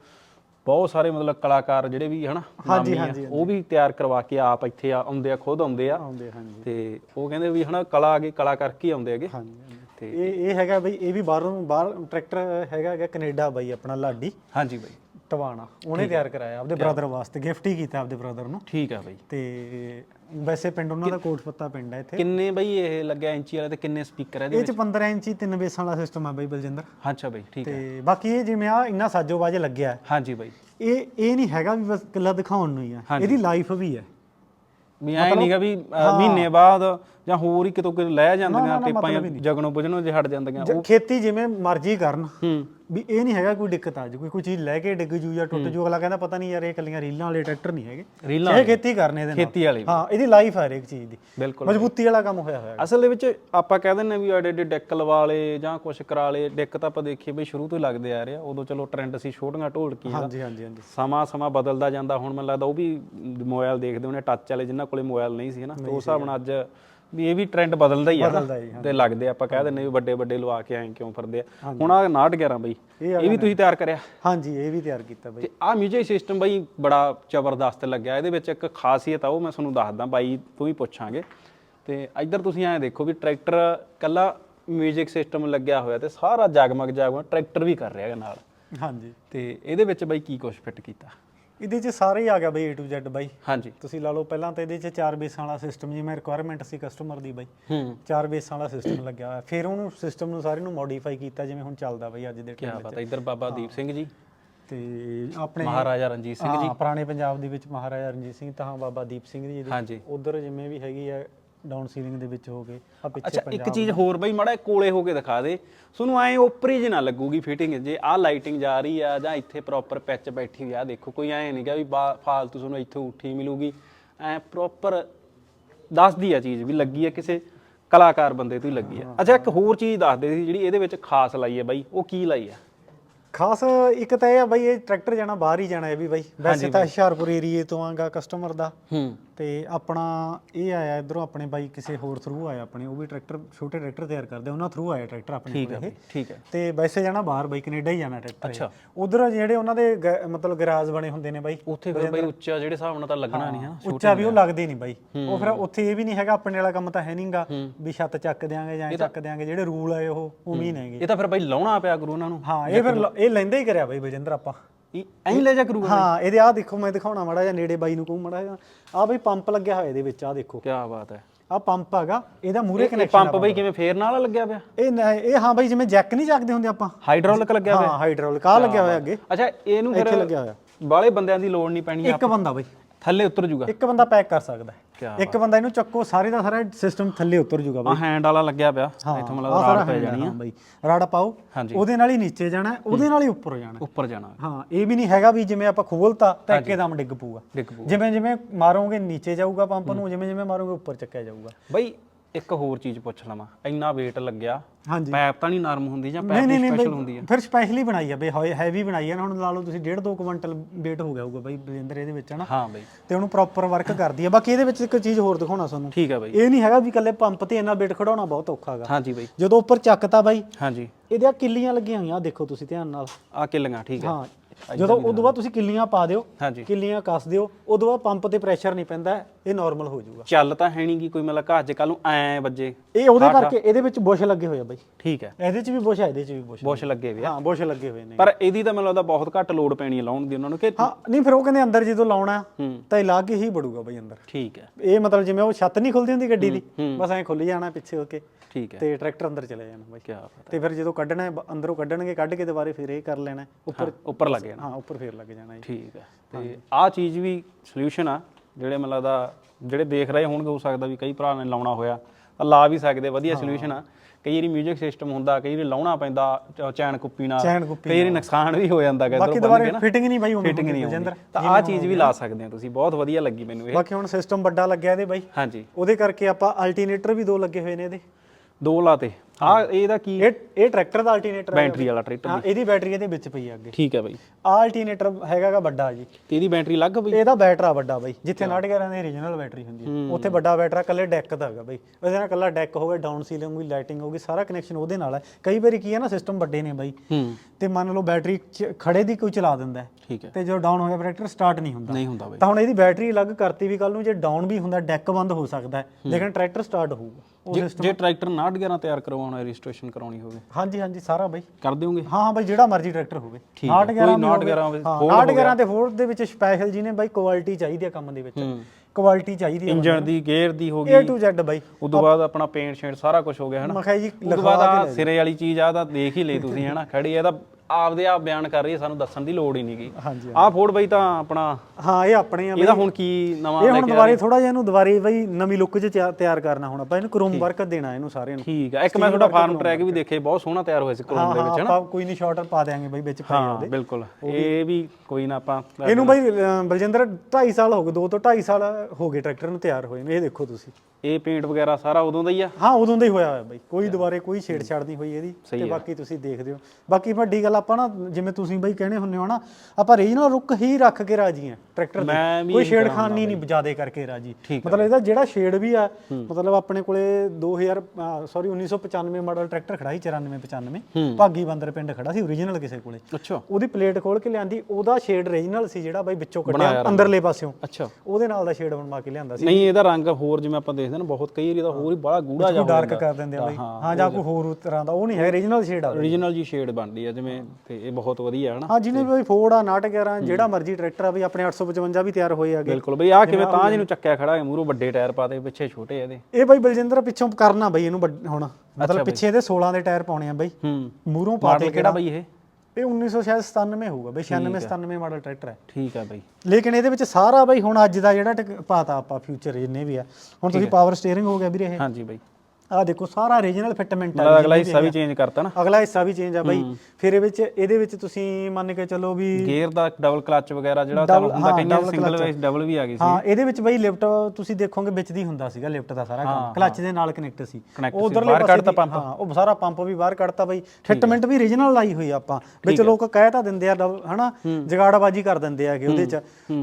ਬਹੁਤ ਸਾਰੇ ਮਤਲਬ ਕਲਾਕਾਰ ਜਿਹੜੇ ਵੀ ਹਨਾ ਹਾਂਜੀ, ਆ, ਹਾਂਜੀ, ਉਹ ਵੀ ਤਿਆਰ ਕਰਵਾ ਕੇ ਆਪ ਇੱਥੇ ਆ ਆਉਂਦੇ ਆ ਖੁਦ ਆਉਂਦੇ ਆ। ਆਉਂਦੇ ਹਾਂਜੀ। ਤੇ ਉਹ ਕਹਿੰਦੇ ਵੀ ਹਨਾ ਕਲਾ ਅਗੇ ਕਲਾ ਕਰਕੇ ਹੀ ਆਉਂਦੇ ਹੈਗੇ। ਹਾਂਜੀ ਹਾਂਜੀ। ਤੇ ਇਹ ਇਹ ਹੈਗਾ ਬਈ ਇਹ ਵੀ ਬਾਹਰੋਂ ਬਾਹਰ ਟਰੈਕਟਰ ਹੈਗਾ ਹੈਗਾ ਕੈਨੇਡਾ ਬਾਈ ਆਪਣਾ ਲਾਡੀ। ਹਾਂਜੀ ਬਾਈ। ਟਵਾਣਾ ਉਹਨੇ ਤਿਆਰ ਕਰਾਇਆ ਆਪਦੇ ਬ੍ਰਦਰ ਵਾਸਤੇ ਗਿਫਟ ਹੀ ਕੀਤਾ ਆਪਦੇ ਬ੍ਰਦਰ ਨੂੰ। ਠੀਕ ਆ ਬਾਈ। ਤੇ ਵੈਸੇ ਪਿੰਡ ਉਹਨਾਂ ਦਾ ਕੋਟ ਪੱਤਾ ਪਿੰਡ ਹੈ ਇੱਥੇ। ਕਿੰਨੇ ਬਾਈ ਇਹ ਲੱਗਿਆ ਇੰਚੀ ਵਾਲਾ ਤੇ ਕਿੰਨੇ ਸਪੀਕਰ ਇਹਦੇ ਇਹ ਚ 15 ਇੰਚੀ ਤਿੰਨ ਬੇਸਾਂ ਵਾਲਾ ਸਿਸਟਮ ਹੈ ਬਾਈ ਬਲਜਿੰਦਰ। ਅੱਛਾ ਬਾਈ ਠੀਕ ਹੈ ਤੇ ਬਾਕੀ ਇਹ ਜਿਵੇਂ ਆ ਇੰਨਾ ਸਾਜੋ ਬਾਜ ਲੱਗਿਆ ਹੈ, ਹਾਂਜੀ ਬਾਈ। ਇਹ ਇਹ ਨਹੀਂ ਹੈਗਾ ਵੀ ਬਸ ਕੱਲਾ ਦਿਖਾਉਣ ਨੂੰ ਹੀ ਆ। ਹਾਂਜੀ। ਇਹਦੀ ਲਾਈਫ ਵੀ ਹੈ। ਵੀ ਐ ਨਹੀਂਗਾ ਵੀ ਅ, ਮਹੀਨੇ ਬਾਅਦ ਜਾਂ ਹੋਰ ਹੀ ਕਿਤੋਂ ਕਿਤੇ ਲੈ ਨਾ, ਜਾਂਦੀਆਂ ਨਾ, ਟੇਪਾਂ। ਜਗਣੋਂ ਬੁਝਣੋਂ ਜੇ ਹਟ ਜਾਂਦੀਆਂ। ਜ- ਖੇਤੀ ਜਿਵੇਂ ਮਰਜ਼ੀ ਕਰਨ। ਵੀ ਇਹ ਨਹੀਂ ਹੈਗਾ ਕੋਈ ਦਿੱਕਤ ਆ ਜੀ ਕੋਈ ਕੋਈ ਚੀਜ਼ ਲੈ ਕੇ ਡਿੱਗ ਜੂ ਜਾਂ ਟੁੱਟ ਜੂ ਅਗਲਾ ਕਹਿੰਦਾ ਪਤਾ ਨਹੀਂ ਯਾਰ ਇਹ ਕੱਲੀਆਂ ਰੀਲਾਂ ਵਾਲੇ ਟਰੈਕਟਰ ਨਹੀਂ ਹੈਗੇ। ਰੀਲਾਂ ਇਹ ਖੇਤੀ ਕਰਨੇ ਦੇ ਨਾਲ। ਖੇਤੀ ਵਾਲੀ। ਹਾਂ ਇਹਦੀ ਲਾਈਫ ਹੈ ਹਰੇਕ ਚੀਜ਼ ਦੀ। ਬਿਲਕੁਲ। ਮਜ਼ਬੂਤੀ ਵਾਲਾ ਕੰਮ ਹੋਇਆ ਹੋਇਆ। ਅਸਲ ਦੇ ਵਿੱਚ ਆਪਾਂ ਕਹਿ ਦਿੰਨੇ ਵੀ ਐਡੇ ਐਡੇ ਡੈਕ ਲਵਾ ਲਏ ਜਾਂ ਕੁਛ ਕਰਾ ਲਏ ਡੈਕ ਤਾਂ ਆਪਾਂ ਦੇਖੀਏ ਬਈ ਸ਼ੁਰੂ ਤੋਂ ਹੀ ਲੱਗਦੇ ਆ ਰਿਹਾ ਉਦੋਂ ਚਲੋ ਟ੍ਰੈਂਡ ਸੀ ਛੋਟੀਆਂ ਢੋਲਕੀ ਦਾ। ਹਾਂਜੀ ਹਾਂਜੀ ਹਾਂਜੀ। ਸਮਾਂ ਸਮਾਂ ਬਦਲਦਾ ਜਾਂਦਾ। ਹੁਣ ਮੈਨੂੰ ਲੱਗਦਾ ਉਹ ਵੀ ਮੋਬਾਈਲ ਦੇਖਦੇ ਹੋਣੇ ਟੱਚ ਵਾਲੇ ਜਿਨ੍ਹਾਂ ਕੋਲੇ ਮੋਬਾਈਲ ਨਹੀਂ ਸੀ ਹਨਾ ਤੇ ਉਸ ਹਿਸਾਬ ਨਾਲ ਅੱਜ ਵੀ ਇਹ ਵੀ ਟ੍ਰੈਂਡ ਬਦਲਦਾ ਹੀ ਆ ਨਾ। ਬਦਲਦਾ ਹੀ, ਤੇ ਲੱਗਦੇ ਆਪਾਂ ਕਹਿ ਦਿੰਨੇ ਵੀ ਵੱਡੇ ਵੱਡੇ ਲਵਾ ਕੇ ਆਏ ਕਿਉਂ ਫਿਰਦੇ ਆ। ਹੁਣ ਆ 911 ਬਈ ਇਹ ਇਹ ਵੀ ਤੁਸੀਂ ਤਿਆਰ ਕਰਿਆ? ਹਾਂਜੀ ਇਹ ਵੀ ਤਿਆਰ ਕੀਤਾ ਬਾਈ। ਤੇ ਆ ਮਿਊਜ਼ਿਕ ਸਿਸਟਮ ਬਈ ਬੜਾ ਜ਼ਬਰਦਸਤ ਲੱਗਿਆ। ਇਹਦੇ ਵਿੱਚ ਇੱਕ ਖਾਸੀਅਤ ਆ ਉਹ ਮੈਂ ਤੁਹਾਨੂੰ ਦੱਸਦਾ ਬਾਈ ਤੋਂ ਵੀ ਪੁੱਛਾਂਗੇ। ਤੇ ਇੱਧਰ ਤੁਸੀਂ ਐਂ ਦੇਖੋ ਵੀ ਟਰੈਕਟਰ ਕੱਲਾ ਮਿਊਜ਼ਿਕ ਸਿਸਟਮ ਲੱਗਿਆ ਹੋਇਆ ਤੇ ਸਾਰਾ ਜਗਮਗ ਜਗਮਗ ਟਰੈਕਟਰ ਵੀ ਕਰ ਰਿਹਾ ਹੈ ਨਾਲ। ਹਾਂਜੀ। ਤੇ ਇਹਦੇ ਵਿੱਚ ਬਾਈ ਕੀ ਕੁਝ ਫਿੱਟ ਕੀਤਾ? ਇਹਦੇ ਚ ਸਾਰੇ ਹੀ ਆ ਗਿਆ ਬਾਈ A to Z ਬਾਈ। ਹਾਂਜੀ। ਤੁਸੀਂ ਲਾ ਲਓ ਪਹਿਲਾਂ ਤਾਂ ਇਹਦੇ ਚ ਚਾਰ ਬੇਸਾਂ ਵਾਲਾ ਸਿਸਟਮ ਜਿਵੇਂ ਰਿਕੁਆਇਰਮੈਂਟ ਸੀ ਕਸਟਮਰ ਦੀ ਬਾਈ। ਹੂੰ। ਚਾਰ ਬੇਸਾਂ ਵਾਲਾ ਸਿਸਟਮ ਲੱਗਿਆ ਹੋਇਆ। ਫਿਰ ਉਹਨੂੰ ਸਿਸਟਮ ਨੂੰ ਸਾਰੇ ਨੂੰ ਮੋਡੀਫਾਈ ਕੀਤਾ ਜਿਵੇਂ ਹੁਣ ਚੱਲਦਾ ਬਾਈ ਅੱਜ ਦੇ ਕੀ ਟਾਈਮ ਬਾਤ ਹੈ ਇੱਧਰ ਬਾਬਾ ਦੀਪ ਸਿੰਘ ਜੀ। ਤੇ ਆਪਣੇ ਮਹਾਰਾਜਾ ਰਣਜੀਤ ਸਿੰਘ ਜੀ। ਹਾਂ ਪੁਰਾਣੇ ਪੰਜਾਬ ਦੇ ਵਿੱਚ ਮਹਾਰਾਜਾ ਰਣਜੀਤ ਸਿੰਘ ਤਾਂ ਬਾਬਾ ਦੀਪ ਸਿੰਘ ਜੀ ਦੇ। ਹਾਂਜੀ। ਉਧਰ ਜਿਵੇਂ ਵੀ ਹੈਗੀ ਆ ਡਾਊਨ ਸੀਲਿੰਗ ਦੇ ਵਿੱਚ ਹੋ ਗਏ ਆ ਪਿੱਛੇ ਅੱਛਾ ਇੱਕ ਚੀਜ਼ ਹੋਰ ਬਈ ਮੜਾ ਕੋਲੇ ਹੋ ਕੇ ਦਿਖਾ ਦੇ। ਤੁਹਾਨੂੰ ਐ ਉੱਪਰ ਹੀ ਜੇ ਨਾ ਲੱਗੂਗੀ ਫਿਟਿੰਗ ਜੇ ਆਹ ਲਾਈਟਿੰਗ ਜਾ ਰਹੀ ਆ ਜਾਂ ਇੱਥੇ ਪ੍ਰੋਪਰ ਪਿਚ ਬੈਠੀ ਹੋਈ ਆ ਦੇਖੋ ਕੋਈ ਐ ਨਹੀਂਗਾ ਵੀ ਫਾਲਤੂ ਤੁਹਾਨੂੰ ਇੱਥੋਂ ਉੱਠੀ ਮਿਲੂਗੀ। ਐ ਪ੍ਰੋਪਰ ਦੱਸਦੀ ਆ ਚੀਜ਼ ਵੀ ਲੱਗੀ ਆ ਕਿਸੇ ਕਲਾਕਾਰ ਬੰਦੇ ਤੋਂ ਹੀ ਲੱਗੀ ਆ। ਅੱਛਾ ਇੱਕ ਹੋਰ ਚੀਜ਼ ਦੱਸਦੇ ਸੀ ਜਿਹੜੀ ਇਹਦੇ ਵਿੱਚ ਖਾਸ ਲਾਈ ਆ ਬਾਈ ਉਹ ਕੀ ਲਾਈ ਆ? ਖਾਸ ਇੱਕ ਤਾਂ ਇਹ ਆ ਬਾਈ ਇਹ ਟਰੈਕਟਰ ਜਾਣਾ ਬਾਹਰ ਹੀ ਜਾਣਾ ਹੈ ਵੀ ਬਾਈ। ਵੈਸੇ ਤਾਂ ਹੁਸ਼ਿਆਰਪੁਰ ਏਰੀਏ ਤੋਂ ਆਂਗਾ ਕਸਟਮਰ ਦਾ। ਹੂੰ। ਤੇ ਆਪਣਾ ਇਹ ਆਇਆ ਇਧਰੋਂ ਆਪਣੇ ਬਾਈ ਕਿਸੇ ਹੋਰ ਥਰੂ ਆਇਆ ਆਪਣੇ ਉਹ ਵੀ ਟਰੈਕਟਰ ਛੋਟੇ ਟਰੈਕਟਰ ਤਿਆਰ ਕਰਦੇ ਉਹਨਾਂ ਥਰੂ ਆਇਆ ਟਰੈਕਟਰ ਆਪਣੇ ਠੀਕ ਕੋਲ ਹੈ ਇਹ। ਠੀਕ ਹੈ। ਤੇ ਵੈਸੇ ਜਾਣਾ ਬਾਹਰ ਬਾਈ ਕੈਨੇਡਾ ਹੀ ਜਾਣਾ ਟਰੈਕਟਰ ਅੱਛਾ। ਉਧਰ ਜਿਹੜੇ ਉਹਨਾਂ ਦੇ ਗ- ਮਤਲਬ ਗਰਾਜ ਬਣੇ ਹੁੰਦੇ ਨੇ ਬਾਈ। ਉੱਥੇ ਫਿਰ ਬਾਈ ਉੱਚਾ ਜਿਹੜੇ ਹਿਸਾਬ ਨਾਲ ਤਾਂ ਲੱਗਣਾ ਨਹੀਂ ਹਾਂ ਉੱਚਾ ਵੀ ਉਹ ਲੱਗਦੇ ਨਹੀਂ ਬਾਈ। ਉਹ ਫਿਰ ਉੱਥੇ ਇਹ ਵੀ ਨਹੀਂ ਹੈਗਾ ਆਪਣੇ ਵਾਲਾ ਕੰਮ ਤਾਂ ਹੈ ਨਹੀਂਗਾ ਵੀ ਛੱਤ ਚੱਕ ਦਿਆਂਗੇ ਜਾਂ ਚੱਕ ਦਿਆਂਗੇ ਜਿਹੜੇ ਰੂਲ ਆਏ ਉਹ ਉਵੇਂ ਹੀ ਨੇਗੇ। ਇਹ ਤਾਂ ਫਿਰ ਬਾਈ ਲਾਉਣਾ ਪਿਆ ਕਰੂ ਉਹਨਾਂ ਨੂੰ। ਹਾਂ ਇਹ ਫਿਰ ਲ- ਇਹ ਲੈਂਦਾ ਹੀ ਕਰਿਆ ਬਾਈ ਬਜਿੰਦਰ ਆਪਾਂ। ਇਹ ਐਂ ਲੈ ਜਾ ਕਰੂਗਾ ਹਾਂ ਇਹਦੇ ਆਹ ਦੇਖੋ ਮੈਂ ਦਿਖਾਉਣਾ ਮਾੜਾ ਜਿਹਾ ਨੇੜੇ ਬਾਈ ਨੂੰ ਕਹੂੰ ਮਾੜਾ ਜਿਹਾ। ਆਹ ਬਈ ਪੰਪ ਲੱਗਿਆ ਹੋਇਆ ਇਹਦੇ ਵਿੱਚ ਆਹ ਦੇਖੋ। ਕੀ ਬਾਤ ਹੈ। ਆਹ ਪੰਪ ਹੈਗਾ ਇਹਦਾ ਮੂਰੇ ਕਨੈਕਸ਼ਨ ਪੰਪ ਬਈ ਕਿਵੇਂ ਫੇਰ ਨਾਲ ਲੱਗਿਆ ਪਿਆ? ਇਹ ਨ- ਇਹ ਹਾਂ ਬਾਈ ਜਿਵੇਂ ਜੈਕ ਨਹੀਂ ਚੱਕਦੇ ਹੁੰਦੇ ਆਪਾਂ। ਹਾਈਡ੍ਰੋਲਿਕ ਲੱਗਿਆ ਹਾਂ ਹਾਈਡ੍ਰੋਲਿਕ ਆ ਲੱਗਿਆ ਹੋਇਆ ਅੱਗੇ। ਅੱਛਾ ਇਹਨੂੰ ਫਿਰ ਇੱਥੇ ਲੱਗਿਆ ਹੋਇਆ। ਬਾਲੇ ਬੰਦਿਆਂ ਦੀ ਲੋੜ ਨਹੀਂ ਪੈਣੀ ਇੱਕ ਬੰਦਾ ਬਾਈ। ਥੱਲੇ ਉਤਰ ਜੂਗਾ। ਇੱਕ ਬੰਦਾ ਪੈਕ ਕਰ ਸਕਦਾ ਹੈ। ਇੱਕ ਬੰਦਾ ਇਹਨੂੰ ਚੱਕੋ ਸਾਰੇ ਦਾ ਸਾਰਾ ਸਿਸਟਮ ਥੱਲੇ ਉਤਰ ਜੂਗਾ ਆ ਬਾਈ। ਹੈਂਡ ਵਾਲਾ ਲੱਗਿਆ ਪਿਆ। ਇੱਥੋਂ ਮਤਲਬ ਰਾੜ ਪੈ ਜਾਣੀ ਆ। ਬਾਈ। ਰਾੜਾ ਪਾਓ। ਉਹਦੇ ਨਾਲ ਹੀ ਨੀਚੇ ਜਾਣਾ ਉਹਦੇ ਨਾਲ ਹੀ ਉੱਪਰ ਜਾਣਾ। ਉੱਪਰ ਜਾਣਾ। ਹਾਂ ਇਹ ਵੀ ਨਹੀਂ ਹੈਗਾ ਵੀ ਜਿਵੇਂ ਆਪਾਂ ਖੋਲਤਾ ਤਾਂ ਇੱਕਦਮ ਡਿੱਗ ਪੂਗਾ ਡਿੱਗ ਪਊ ਜਿਵੇਂ ਜਿਵੇਂ ਮਾਰੋਗੇ ਨੀਚੇ ਜਾਊਗਾ ਪੰਪ ਨੂੰ ਜਿਵੇਂ ਜਿਵੇਂ ਮਾਰੋਗੇ ਉੱਪਰ ਚੱਕਿਆ ਜਾਊਗਾ। ਬਈ ਇੱਕ ਹੋਰ ਚੀਜ਼ ਪੁੱਛ ਲਵਾਂ। ਇੰਨਾ weight ਲੱਗਿਆ ਹਾਂਜੀ। ਪੈਪ ਤਾਂ ਨਹੀਂ ਨਰਮ ਹੁੰਦੀ ਜਾਂ ਪੈਪ ਨਹੀਂ ਨਹੀਂ ਸਪੈਸ਼ਲ ਹੁੰਦੀ ਹੈ ਫਿਰ ਸਪੈਸ਼ਲੀ ਬਣਾਈ ਆ ਬਈ ਹੈਵੀ ਬਣਾਈ ਆ ਨਾ ਹੁਣ ਲਾ ਲਓ ਤੁਸੀਂ 1.5 2 ਕੁਇੰਟਲ weight ਹੋ ਗਿਆ ਹੋਊਗਾ ਬਈ ਬਲੇਂਦਰ ਇਹਦੇ ਵਿੱਚ ਹਨਾ? ਹਾਂ ਬਈ। ਤੇ ਉਹਨੂੰ ਪ੍ਰੋਪਰ ਵਰਕ ਕਰਦੀ ਆ। ਬਾਕੀ ਇਹਦੇ ਵਿੱਚ ਇੱਕ ਚੀਜ਼ ਹੋਰ ਦਿਖਾਉਣਾ ਤੁਹਾਨੂੰ। ਠੀਕ ਹੈ ਬਈ। ਇਹ ਨਹੀਂ ਹੈਗਾ ਵੀ ਇਕੱਲੇ ਪੰਪ ਤੇ ਇੰਨਾ weight ਖੜਾਉਣਾ ਬਹੁਤ ਔਖਾ ਹੈਗਾ ਹਾਂਜੀ ਬਈ। ਜਦੋਂ ਉੱਪਰ ਚੱਕਤਾ ਬਾਈ ਹਾਂਜੀ। ਇਹਦੇ ਆ ਕਿੱਲੀਆਂ ਲੱਗੀਆਂ ਹੋਈਆਂ ਦੇਖੋ ਤੁਸੀਂ ਧਿਆਨ ਨਾਲ। ਆ ਕਿੱਲੀਆਂ ਠੀਕ ਹੈ ਹਾਂ ਜਦੋਂ ਉਦੋਂ ਬਾਅਦ ਤੁਸੀਂ ਕਿੱਲੀਆਂ ਪਾ ਦਿਓ ਹਾਂਜੀ। ਕਿੱਲੀਆਂ ਕੱਸ ਦਿਓ ਉਦੋਂ ਬਾਅਦ ਪੰਪ ਤੇ ਪ੍ਰੈਸ਼ਰ ਨਹੀਂ ਪੈਂਦਾ। ਇਹ ਨਾਰਮਲ ਹੋ ਜਾਊਗਾ। ਚੱਲ ਤਾਂ ਹੈ ਨਹੀਂਗੀ ਕੋਈ ਮਤਲਬ ਕੱਲ ਨੂੰ ਐ ਵੱਜੇ। ਇਹ ਉਹਦੇ ਕਰਕੇ ਇਹਦੇ ਵਿੱਚ ਬੁਸ਼ ਲੱਗੇ ਹੋਏ ਆ ਬਾਈ। ਠੀਕ ਹੈ। ਇਹਦੇ 'ਚ ਵੀ ਬੁਸ਼ ਹੈ ਇਹਦੇ 'ਚ ਵੀ ਬੁਸ਼ ਬੁਸ਼ ਲੱਗੇ ਆ। ਹਾਂ ਬੁਸ਼ ਲੱਗੇ ਹੋਏ ਨੇ। ਪਰ ਇਹਦੀ ਤਾਂ ਮੈਨੂੰ ਲੱਗਦਾ ਬਹੁਤ ਘੱਟ ਲੋਡ ਪੈਣੀ ਹੈ ਲਾਉਣ ਦੀ ਉਹਨਾਂ ਨੂੰ ਕਿ ਹਾਂ ਨਹੀਂ ਫਿਰ ਉਹ ਕਹਿੰਦੇ ਅੰਦਰ ਜਦੋਂ ਲਾਉਣਾ ਹੂੰ। ਤਾਂ ਇਹ ਲਾ ਕੇ ਹੀ ਬੜੂਗਾ ਬਾਈ ਅੰਦਰ। ਠੀਕ ਹੈ। ਇਹ ਮਤਲਬ ਜਿਵੇਂ ਉਹ ਛੱਤ ਨਹੀਂ ਖੁੱਲਦੀ ਹੁੰਦੀ ਗੱਡੀ ਦੀ ਬਸ ਐਂ ਖੁੱਲ ਜਾਣਾ ਪਿੱਛੇ ਹੋ ਕੇ ਠੀਕ ਹੈ। ਤੇ ਟਰੈਕਟਰ ਅੰਦਰ ਚਲੇ ਜਾਣਾ ਬਾਈ। ਕੀ ਬਾਤ ਤੇ ਫਿਰ ਜਦੋਂ ਕੱਢਣਾ ਹੈ ਬ- ਅੰਦਰੋਂ ਕੱਢਣਗੇ ਕੱਢ ਕੇ ਦੁਬਾਰੇ ਫਿਰ ਇਹ ਕਰ ਲੈਣਾ ਹੈ। ਉੱਪਰ ਉੱਪਰ ਲੱਗ ਜਾਣਾ। ਹਾਂ ਉੱਪਰ ਫੇਰ ਲੱਗ ਜਾਣਾ ਜੀ। ਠੀਕ ਹੈ। ਤੇ ਆਹ ਚੀਜ਼ ਵੀ ਸੋਲੂਸ਼ਨ ਆ। ਜਿਹੜੇ ਮੈਨੂੰ ਲੱਗਦਾ ਜਿਹੜੇ ਦੇਖ ਰਹੇ ਹੋਣਗੇ ਹੋ ਸਕਦਾ ਵੀ ਕਈ ਭਰਾ ਨੇ ਲਾਉਣਾ ਹੋਇਆ। ਤਾਂ ਲਾ ਵੀ ਸਕਦੇ ਵਧੀਆ ਸੋਲੂਸ਼ਨ ਆ। ਕਈ ਵਾਰੀ 뮤직 ਸਿਸਟਮ ਹੁੰਦਾ ਕਈ ਵਾਰੀ ਲਾਉਣਾ ਪੈਂਦਾ ਚ- ਚੈਨ ਕੁੱਪੀ ਨਾਲ। ਚੈਨ ਕੁੱਪੀ ਕਈ ਵਾਰੀ ਨੁਕਸਾਨ ਵੀ ਹੋ ਜਾਂਦਾ ਬਾਕੀ ਕਿਧਰੋਂ ਦੁਬਾਰੇ ਫਿਟਿੰਗ ਨਹੀਂ ਬਾਈ ਫਿਟਿੰਗ ਨਹੀਂ ਆਉਂਦੀ ਤਾਂ ਆਹ ਚੀਜ਼ ਵੀ ਲਾ ਸਕਦੇ ਆ ਤੁਸੀਂ ਬਹੁਤ ਵਧੀਆ ਲੱਗੀ ਮੈਨੂੰ ਇਹ। ਬਾਕੀ ਹੁਣ ਸਿਸਟਮ ਵੱਡਾ ਲੱਗਿਆ ਇਹਦੇ ਬਾਈ। ਹਾਂਜੀ। ਉਹਦੇ ਕਰਕੇ ਆਪਾਂ ਅਲਟਰਨੇਟਰ ਵੀ ਦੋ ਲੱਗੇ ਹੋਏ ਨੇ ਇਹਦੇ। ਦੋ ਲਾਤੇ। ਆ ਇਹਦਾ ਕੀ? ਇਹ ਇਹ ਟਰੈਕਟਰ ਦਾ ਅਲਟਰਨੇਟਰ ਹੈ। ਬੈਟਰੀ ਵਾਲਾ ਟਰੈਕਟਰ ਹਾਂ ਇਹਦੀ ਬੈਟਰੀ ਇਹਦੇ ਵਿੱਚ ਪਈ ਆ ਅੱਗੇ। ਠੀਕ ਹੈ ਬਾਈ। ਆਹ ਅਲਟਰਨੇਟਰ ਹੈਗਾਗਾ ਵੱਡਾ ਜੀ। ਤੇ ਇਹਦੀ ਬੈਟਰੀ ਲੱਗ ਬਈ? ਇਹਦਾ ਬੈਟਰਾ ਵੱਡਾ ਬਾਈ। ਜਿੱਥੇ 911 ਦੀ ਓਰੀਜਨਲ ਬੈਟਰੀ ਹੁੰਦੀ ਹੈ। ਉੱਥੇ ਵੱਡਾ ਬੈਟਰਾ ਕੱਲੇ ਡੈਕ ਦਾ ਹੈਗਾ ਬਾਈ। ਉਹਦੇ ਨਾਲ ਕੱਲਾ ਡੈਕ ਹੋਵੇ ਡਾਊਨ ਸੀਲਿੰਗ ਹੋਗੀ ਲਾਈਟਿੰਗ ਹੋਗੀ ਸਾਰਾ ਕਨੈਕਸ਼ਨ ਉਹਦੇ ਨਾਲ ਹੈ। ਕਈ ਵਾਰੀ ਕੀ ਹੈ ਨਾ ਸਿਸਟਮ ਵੱਡੇ ਨੇ ਬਾਈ। ਤੇ ਮੰਨ ਲਓ ਬੈਟਰੀ ਖੜੇ ਦੀ ਕੋਈ ਚਲਾ ਦਿੰਦਾ ਹੈ। ਠੀਕ ਹੈ। ਤੇ ਜਦੋਂ ਡਾਊਨ ਹੋ ਗਿਆ ਟਰੈਕਟਰ ਸਟਾਰਟ ਨਹੀਂ ਹੁੰਦਾ। ਨਹੀਂ ਹੁੰਦਾ ਬਾਈ। ਤਾਂ ਹੁਣ ਇਹਦੀ ਬੈਟਰੀ ਅਲੱਗ ਕਰਤੀ ਵੀ ਕੱਲ ਨੂੰ ਜੇ ਡਾਊਨ ਵੀ ਹੁੰਦਾ ਡੈਕ ਬੰਦ ਹੋ ਸਕਦਾ ਲੇਕਿਨ ਟਰੈਕਟਰ ਸਟਾਰਟ ਹੋਊਗਾ। ਜੇ ਜੇ ਟਰੈਕਟਰ 911 ਤਿਆਰ ਕਰਵਾਉਣਾ ਰਜਿਸਟ੍ਰੇਸ਼ਨ ਕਰਾਉਣੀ ਹੋਵੇ। ਹਾਂਜੀ ਹਾਂਜੀ ਸਾਰਾ ਬਾਈ। ਕਰ ਦਿਓਗੇ? ਹਾਂ ਹਾਂ ਬਾਈ ਜਿਹੜਾ ਮਰਜ਼ੀ ਟਰੈਕਟਰ ਹੋਵੇ। ਠੀਕ ਹੈ, 911 ਕੋਈ 911 ਵਿੱਚ ਹਾਂ 911 ਤੇ ਫੋਰਡ ਦੇ ਵਿੱਚ ਸਪੈਸ਼ਲ ਜਿਹਨੇ ਬਾਈ ਕੁਆਲਿਟੀ ਚਾਹੀਦੀ ਹੈ ਕੰਮ ਦੇ ਵਿੱਚ। ਕੁਆਲਿਟੀ ਚਾਹੀਦੀ ਹੈ ਇੰਜਨ ਦੀ ਗੇਅਰ ਦੀ ਹੋ A ਗਈ। to Z ਬਾਈ। ਉਦੋਂ ਬਾਅਦ ਆਪਣਾ ਪੇਂਟ ਸ਼ੇਡ ਸਾਰਾ ਕੁਝ ਹੋ ਗਿਆ ਹਨਾ? ਮੈਂ ਕਿਹਾ ਜੀ ਉਦੋਂ ਬਾਅਦ ਆ ਸਿਰੇ ਵਾਲੀ ਚੀਜ਼ ਆ ਤਾਂ ਦੇਖ ਹੀ ਲਈ ਤੁਸੀਂ ਹਨਾ? ਖੜੀ ਇਹਦਾ ਆਪਦੇ ਆਪ ਬਿਆਨ ਕਰ ਰਹੀ ਹੈ ਸਾਨੂੰ ਦੱਸਣ ਦੀ ਲੋੜ ਹੀ ਨਹੀਂ ਗਈ ਹਾਂਜੀ। ਆਹ ਫੋਰਡ ਬਾਈ ਤਾਂ ਆਪਣਾ ਹਾਂ ਇਹ ਆਪਣੇ ਆ ਇਹਦਾ ਹੁਣ ਕੀ ਨਵਾਂ ਇਹ ਹੁਣ ਆ ਦੁਬਾਰੇ ਥੋੜਾ ਜਿਹਾ ਇਹਨੂੰ ਦੁਬਾਰੇ ਬਈ ਨਵੀਂ ਲੁੱਕ 'ਚ ਤਿਆ- ਤਿਆਰ ਕਰਨਾ ਹੁਣ ਆਪਾਂ ਇਹਨੂੰ ਕਰੋਮ ਵਰਕ ਦੇਣਾ ਇਹਨੂੰ ਸਾਰਿਆਂ ਨੂੰ। ਠੀਕ ਆ। ਇੱਕ ਮੈਂ ਤੁਹਾਡਾ ਫਾਰਮ ਟਰੈਕ ਵੀ ਦੇਖੇ ਬਹੁਤ ਸੋਹਣਾ ਤਿਆਰ ਹੋਇਆ ਸੀ ਕਰੋਮ ਦੇ ਵਿੱਚ ਆਪਾਂ ਕੋਈ ਨਹੀਂ ਸ਼ਾਰਟਰ ਪਾ ਦੇਾਂਗੇ ਬਈ ਵਿੱਚ ਪਈ ਹਾਂ ਬਿਲਕੁਲ। ਇਹ ਵੀ ਕੋਈ ਨਾ ਆਪਾਂ ਇਹਨੂੰ ਬਈ ਬਲਜਿੰਦਰ 2.5 ਸਾਲ ਹੋ ਗਏ 2 ਤੋਂ 2.5 ਸਾਲ ਹੋ ਗਏ ਟਰੈਕਟਰ ਨੂੰ ਤਿਆਰ ਹੋਏ ਨੂੰ ਇਹ ਦੇਖੋ ਤੁਸੀਂ। ਇਹ ਪੇਂਟ ਵਗੈਰਾ ਸਾਰਾ ਉਦੋਂ ਦਾ ਹੀ ਆ? ਹਾਂ ਉਦੋਂ ਦਾ ਹੀ ਹੋਇਆ ਹੋਇਆ ਬਈ। ਕੋਈ ਦੁਬਾਰੇ ਕੋਈ ਛੇੜਛਾੜ ਨਹੀਂ ਹੋਈ ਇਹਦੀ। ਤੇ ਬਾਕੀ ਤੁਸੀਂ ਦੇਖਦੇ ਹੋ। ਬਾਕੀ ਵੱਡੀ ਗੱਲ ਆਪਾਂ ਨਾ ਜਿਵੇਂ ਤੁਸੀਂ ਬਈ ਕਹਿੰਦੇ ਹੁੰਦੇ ਹੋ ਨਾ ਆਪਾਂ ਰੀਜਨਲ ਰੁੱਕ ਹੀ ਰੱਖ ਕੇ ਰਾਜੀ ਆ ਟਰੈਕਟਰ ਦੀ ਕੋਈ ਛੇੜਖਾਨੀ ਨਹੀਂ ਜ਼ਿਆਦੇ ਕਰਕੇ ਰਾਜੀ। ਮਤਲਬ ਇਹਦਾ ਜਿਹੜਾ ਸ਼ੇਡ ਵੀ ਆ ਮਤਲਬ ਆਪਣੇ ਕੋਲੇ 2000 ਸੌਰੀ 1995 ਮਾਡਲ ਟਰੈਕਟਰ ਖੜਾ ਸੀ 94 95 ਭਾਗੀ ਬੰਦਰ ਪਿੰਡ ਖੜਾ ਸੀ ਓਰੀਜਨਲ ਕਿਸੇ ਕੋਲੇ। ਅੱਛਾ। ਉਹਦੀ ਪਲੇਟ ਖੋਲ ਕੇ ਲਿਆਂਦੀ ਉਹਦਾ ਸ਼ੇਡ ਰੀਜਨਲ ਸੀ ਜਿਹੜਾ ਬਾਈ ਵਿੱਚੋਂ ਕੱਢਿਆ ਅੰਦਰਲੇ ਪਾਸਿਓਂ। ਅੱਛਾ। ਉਹਦੇ ਨਾਲ ਦਾ ਸ਼ੇਡ ਬਣਵਾ ਕੇ ਲਿਆਂਦਾ ਸੀ। ਨਹੀਂ ਇਹਦਾ ਰੰਗ ਹੋਰ ਜਿਵੇਂ ਆਪਾਂ ਦੇਖਦੇ ਨਾ ਬਹੁਤ ਕਈ ਏਰੀਆ ਦਾ ਹੋਰ ਹੀ ਬੜਾ ਗੂੜਾ ਜਿਹਾ ਡਾਰਕ ਕਰ ਦਿੰਦੇ ਆ ਬਾਈ। ਹਾਂ ਜਾਂ ਕੋਈ ਹੋਰ ਤਰ੍ਹਾਂ ਦਾ ਉਹ ਨਹੀਂ ਹੈ ਰੀਜਨਲ ਸ਼ੇਡ ਆ। ਓਰੀਜਨਲ ਜੀ ਸ਼ੇਡ ਬਣਦੀ ਆ ਜਿਵੇਂ ਤੇ ਇਹ ਬਹੁਤ ਵਧੀਆ ਹੈ ਨਾ। ਹਾਂ ਜਿਹਨੇ ਵੀ ਫੋਰਡ ਆ ਨਾਟ 11 ਜਿਹੜਾ ਮਰਜ਼ੀ ਟਰੈਕਟਰ ਆ ਬਈ ਆਪਣੇ 855 ਵੀ ਤਿਆਰ ਹੋਏ ਆਗੇ ਬਿਲਕੁਲ ਬਈ ਆ ਕਿਵੇਂ ਤਾਂ ਜਿਹਨੂੰ ਚੱਕਿਆ ਖੜਾ ਹੈ ਮੂਹਰੋਂ ਵੱਡੇ ਟਾਇਰ ਪਾਤੇ ਪਿੱਛੇ ਛੋਟੇ ਇਹਦੇ। ਇਹ ਬਾਈ ਬਲਜਿੰਦਰ ਪਿੱਛੋਂ ਕਰਨਾ ਬਈ ਇਹਨੂੰ ਹੁਣ। ਮਤਲਬ ਪਿੱਛੇ ਇਹਦੇ 16 ਦੇ ਟਾਇਰ ਪਾਉਣੇ ਆ ਬਈ। ਹੂੰ। ਮੂਹਰੋਂ ਪਾ ਮਾਡਲ ਕਿਹੜਾ ਬਈ ਇਹ? ਇਹ 1997 ਹੋਊਗਾ ਬਈ 96 97 ਮਾਡਲ ਟਰੈਕਟਰ ਹੈ। ਠੀਕ ਆ ਬਈ। ਲੇਕਿਨ ਇਹਦੇ ਵਿੱਚ ਸਾਰਾ ਬਈ ਹੁਣ ਅੱਜ ਦਾ ਜਿਹੜਾ ਪਾਤਾ ਆਪਾਂ ਫਿਊਚਰ ਜਿੰਨੇ ਵੀ ਆ। ਹੁਣ ਤੁਸੀਂ ਪਾਵਰ ਸਟੀਅਰਿੰਗ ਹੋ ਗਿਆ ਵੀਰੇ ਇਹ। ਹਾਂਜੀ ਬਈ। ਆਹ ਦੇਖੋ ਸਾਰਾ ਓਰੀਜਨਲ ਫਿਟਮੈਂਟ ਆ ਅਗਲਾ ਹਿੱਸਾ ਵੀ ਚੇਂਜ ਕਰਤਾ ਨਾ। ਅਗਲਾ ਹਿੱਸਾ ਵੀ ਚੇਂਜ ਆ ਬਾਈ। ਫਿਰ ਇਹ ਵਿੱਚ ਇਹਦੇ ਵਿੱਚ ਤੁਸੀਂ ਮੰਨ ਕੇ ਚੱਲੋ ਵੀ ਗੇਅਰ ਦਾ ਡਬਲ ਕਲਚ ਵਗੈਰਾ ਜਿਹੜਾ ਚੱਲ ਹੁੰਦਾ ਕਈਆਂ ਸਿੰਗਲ ਵੇਸ ਡਬਲ ਵੀ ਆ ਗਈ ਸੀ। ਹਾਂ ਇਹਦੇ ਵਿੱਚ ਬਾਈ ਲਿਫਟ ਤੁਸੀਂ ਦੇਖੋਗੇ ਵਿੱਚ ਦੀ ਹੁੰਦਾ ਸੀਗਾ ਲਿਫਟ ਦਾ ਸਾਰਾ ਕੰਮ। ਕਲੱਚ ਦੇ ਨਾਲ ਕਨੈਕਟ ਸੀ। ਉਧਰਲੇ ਬਾਹਰ ਪਾਸੇ। ਹਾਂ ਉਹ ਸਾਰਾ ਪੰਪ ਵੀ ਬਾਹਰ ਕੱਢਤਾ ਬਾਈ। ਫਿਟਮੈਂਟ ਵੀ ਓਰੀਜਨਲ ਲਾਈ ਹੋਈ ਆ ਆਪਾਂ। ਵਿੱਚ ਲੋਕ ਕਹਿ ਤਾਂ ਦਿੰਦੇ ਆ ਹਨਾ? ਜਗਾੜਬਾਜੀ ਕਰ ਦਿੰਦੇ ਆਗੇ ਉਹਦੇ ਚ।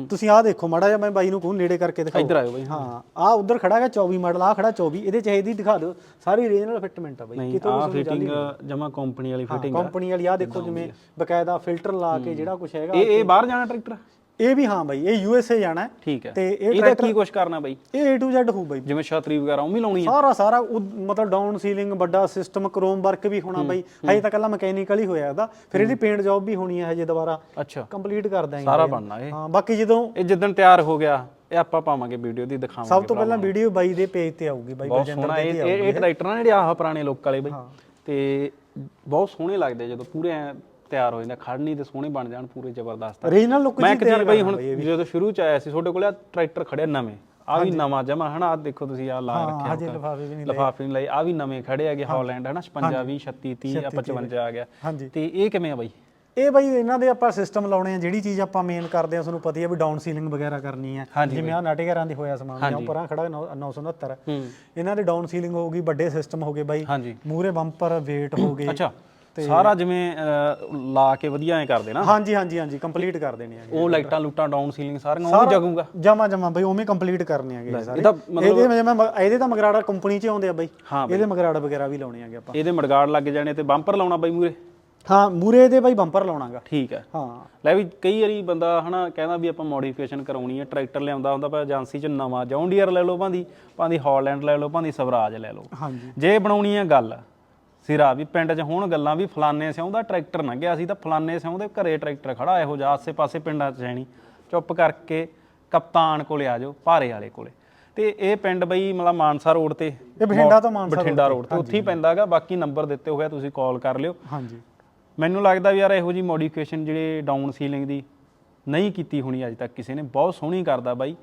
ਤੁਸੀਂ ਆਹ ਦੇਖੋ ਮਾੜਾ ਜਿਹਾ ਮੈਂ ਬਾਈ ਨੂੰ ਕਹੂੰ ਨੇੜੇ ਕਰਕੇ ਦਿਖਾਓ। ਇੱਧਰ ਆਇਓ ਬਈ ਹਾਂ। ਆਹ ਉਧਰ ਖੜਾ ਹੈ 24 ਮਾਡਲ ਆਹ ਖੜਾ 24 ਇਹਦੇ ਚ ਇਹਦੀ ਦਿਖਾ ਦਿਓ। ਸਾਰੀ ਓਰੀਜਨਲ ਫਿਟਮੈਂਟ ਆ ਬਾਈ ਨਹੀਂ ਆ ਫਿਟਿੰਗ ਜਮਾ ਕੰਪਨੀ ਵਾਲੀ ਫਿਟਿੰਗ ਕੰਪਨੀ ਵਾਲੀ ਆਹ ਦੇਖੋ ਜਿਵੇਂ ਬਕਾਇਦਾ ਫਿਲਟਰ ਲਾ ਕੇ ਜਿਹੜਾ ਕੁਝ ਹੈਗਾ ਇਹ ਇਹ ਬਾਹਰ ਜਾਣਾ ਟਰੈਕਟਰ ਇਹ ਵੀ ਹਾਂ ਬਾਈ ਇਹ ਯੂ ਐਸ ਏ ਜਾਣਾ ਹੈ। ਠੀਕ ਹੈ। ਤੇ ਇਹ ਇਹਦਾ ਕੀ ਕੁਝ ਕਰਨਾ ਬਈ? ਇਹ A to Z ਹੋਊ ਬਾਈ। ਜਿਵੇਂ ਛਤਰੀ ਵਗੈਰਾ ਉਹ ਵੀ ਲਾਉਣੀ ਆ ਸਾਰਾ ਸਾਰਾ ਮਤਲਬ ਡਾਊਨ ਸੀਲਿੰਗ ਵੱਡਾ ਸਿਸਟਮ ਕ੍ਰੋਮ ਵਰਕ ਵੀ ਹੋਣਾ ਬਾਈ। ਹਜੇ ਤਾਂ ਕੱਲਾ ਮਕੈਨੀਕਲ ਹੀ ਹੋਇਆ ਇਹਦਾ। ਫਿਰ ਇਹਦੀ ਪੇਂਟ ਜੌਬ ਵੀ ਹੋਣੀ ਹੈ ਹਜੇ ਦੁਬਾਰਾ। ਅੱਛਾ। ਕੰਪਲੀਟ ਕਰ ਦਾਂਗੇ ਸਾਰਾ ਬਣਨਾ ਇਹ। ਹਾਂ ਬਾਕੀ ਜਦੋਂ ਇਹ ਜਿੱਦਣ ਤਿਆਰ ਹੋ ਗਿਆ ਇਹ ਆਪਾਂ ਪਾਵਾਂਗੇ ਵੀਡੀਓ ਦੀ ਦਿਖਾਵਾਂਗੇ ਸਭ ਤੋਂ ਪਹਿਲਾਂ ਵੀਡੀਓ ਬਾਈ ਦੇ ਪੇਜ ਤੇ ਆਊਗੀ ਬਾਈ ਬਹੁਤ ਬਲਜਿੰਦਰ ਸੋਹਣਾ ਇਹ ਇਹ ਇਹ ਟਰੈਕਟਰ ਨਾ ਜਿਹੜੇ ਆਹ ਪੁਰਾਣੇ ਲੋਕ ਵਾਲੇ ਬਈ। ਤੇ ਬਹੁਤ ਸੋਹਣੇ ਲੱਗਦੇ ਜਦੋਂ ਪੂਰੇ ਐਂ ਤਿਆਰ ਹੋ ਜਾਂਦੇ ਖੜਨੀ ਤੇ ਸੋਹਣੇ ਬਣ ਜਾਣ ਪੂਰੇ ਜ਼ਬਰਦਸਤ। ਲੁੱਕ ਮੈਂ ਚੀਜ਼ ਬਈ ਹੁਣ ਜਦੋਂ ਸ਼ੁਰੂ ਚ ਆਇਆ ਸੀ ਤੁਹਾਡੇ ਕੋਲ ਆ ਟਰੈਕਟਰ ਖੜਿਆ ਨਵੇਂ। ਆ ਵੀ ਨਵਾਂ ਜਮਾ ਹਨਾ? ਆ ਦੇਖੋ ਤੁਸੀਂ ਆ ਲਾ ਰੱਖਿਆ ਹਜੇ ਲਿਫਾਫੇ ਵੀ ਨਹੀਂ ਲਫਾਫੇ ਨਹੀਂ ਲਈ ਆ ਵੀ ਨਵੇਂ ਖੜੇ ਹੈਗੇ ਹਾਲੈਂਡ ਹਨਾ? 56 20 36 30 ਆ 55 ਆ ਗਿਆ। ਤੇ ਇਹ ਕਿਵੇਂ ਆ ਬਈ? ਇਹ ਬਾਈ ਇਹਨਾਂ ਦੇ ਆਪਾਂ ਸਿਸਟਮ ਲਾਉਣੇ ਆ ਜਿਹੜੀ ਚੀਜ਼ ਆਪਾਂ ਮੇਨ ਕਰਦੇ ਆ ਤੁਹਾਨੂੰ ਪਤਾ ਹੀ ਆ ਵੀ ਡਾਊਨ ਸੀਲਿੰਗ ਵਗੈਰਾ ਕਰਨੀ ਹੈ ਜਿਵੇਂ ਆ ਨਾਟੇਗਰਾਂ ਦੀ ਹੋਇਆ ਸਮਾਨ ਜਾਂ ਪਰਾਂ ਖੜਾ 969 ਹੂੰ। ਇਹਨਾਂ ਦੇ ਡਾਊਨ ਸੀਲਿੰਗ ਹੋਊਗੀ ਵੱਡੇ ਸਿਸਟਮ ਹੋਗੇ ਬਾਈ। ਮੂਰੇ ਬੰਪਰ ਵੇਟ ਹੋ ਗਏ। ਅੱਛਾ। ਸਾਰਾ ਜਿਵੇਂ ਲਾ ਕੇ ਵਧੀਆ ਐ ਕਰਦੇ ਨਾ? ਹਾਂਜੀ ਹਾਂਜੀ ਹਾਂਜੀ ਕੰਪਲੀਟ ਕਰ ਦੇਣੇ ਆ ਉਹ ਲਾਈਟਾਂ ਲੂਟਾਂ ਡਾਊਨ ਸੀਲਿੰਗ ਸਾਰੀਆਂ ਉਹ ਜਗੂਗਾ? ਜਮਾ ਜਮਾ ਬਈ ਉਵੇਂ ਕੰਪਲੀਟ ਕਰਨੇ ਆਗੇ ਸਾਰੇ। ਇਹਦਾ ਮ- ਇਹਦੇ ਤਾਂ ਮਗਰਾੜਾ ਕੰਪਨੀ 'ਚ ਆਉਂਦੇ ਆ ਬਾਈ। ਇਹਦੇ ਮਗਰਾੜਾ ਵਗੈਰਾ ਵੀ ਲਾਉਣੇ ਆਗੇ ਆਪਾਂ। ਇਹਦੇ ਮੜਗਾੜ ਲੱਗ ਜਾਣੇ ਤੇ ਬੰਪਰ ਲਾਉਣਾ ਬਈ ਮੂਰੇ ਹਾਂ ਮੂਰੇ ਦੇ ਬਾਈ ਬੰਪਰ ਲਾਉਣਾਗਾ। ਠੀਕ ਹੈ। ਹਾਂ। ਲੈ ਵੀ ਕਈ ਵਾਰੀ ਬੰਦਾ ਹਨਾ ਕਹਿੰਦਾ ਵੀ ਆਪਾਂ ਮੋਡੀਫਿਕੇਸ਼ਨ ਕਰਾਉਣੀ ਹੈ ਟਰੈਕਟਰ ਲਿਆਉਂਦਾ ਹੁੰਦਾ ਪਰ ਏਜੰਸੀ 'ਚ ਨਵਾਂ ਜੌਨ ਡੀਅਰ ਲੈ ਲਓ ਭਾਂਦੀ ਭਾਂਦੀ ਹਾਲੈਂਡ ਲੈ ਲਓ ਭਾਂਦੀ ਸਵਰਾਜ ਲੈ ਲਓ। ਹਾਂਜੀ। ਜੇ ਬਣਾਉਣੀ ਹੈ ਗੱਲ ਸਿਰਾ ਵੀ ਪਿੰਡ 'ਚ ਹੋਣ ਗੱਲਾਂ ਵੀ ਫਲਾਣੇ ਸਿਉਂ ਦਾ ਟਰੈਕਟਰ ਨਾ ਗਿਆ ਸੀ ਤਾਂ ਫਲਾਣੇ ਸਿਉਂ ਦੇ ਘਰੇ ਟਰੈਕਟਰ ਖੜਾ ਇਹੋ ਜਿਹਾ ਆਸੇ-ਪਾਸੇ ਪਿੰਡਾਂ 'ਚ ਜਾਣੀ ਚੁੱਪ ਕਰਕੇ ਕਪਤਾਨ ਕੋਲੇ ਆ ਜਾਓ ਭਾਰੇ ਵਾਲੇ ਕੋਲੇ। ਤੇ ਇਹ ਪਿੰਡ ਬਈ ਮਤਲਬ ਮਾਨਸਾ ਰੋਡ ਤੇ ਇਹ ਬਠਿੰਡਾ ਤੋਂ ਮਾਨਸਾ ਬਠਿੰਡਾ ਰੋਡ ਤੇ। ਉੱਥੇ ਹੀ ਪੈਂਦਾਗਾ ਬਾਕੀ ਨੰਬਰ ਦਿੱਤੇ ਹੋਏ ਆ ਤੁਸੀਂ ਕਾਲ ਕਰ ਲਿਓ। ਹਾਂਜੀ। ਮੈਨੂੰ ਲੱਗਦਾ ਵੀ ਯਾਰ ਇਹੋ ਜੀ ਮੋਡੀਫਿਕੇਸ਼ਨ ਜਿਹੜੇ ਡਾਊਨ ਸੀਲਿੰਗ ਦੀ ਨਹੀਂ ਕੀਤੀ ਹੋਣੀ ਅੱਜ ਤੱਕ ਕਿਸੇ ਨੇ ਬਹੁਤ ਸੋਹਣੀ ਕਰਦਾ ਬਾਈ।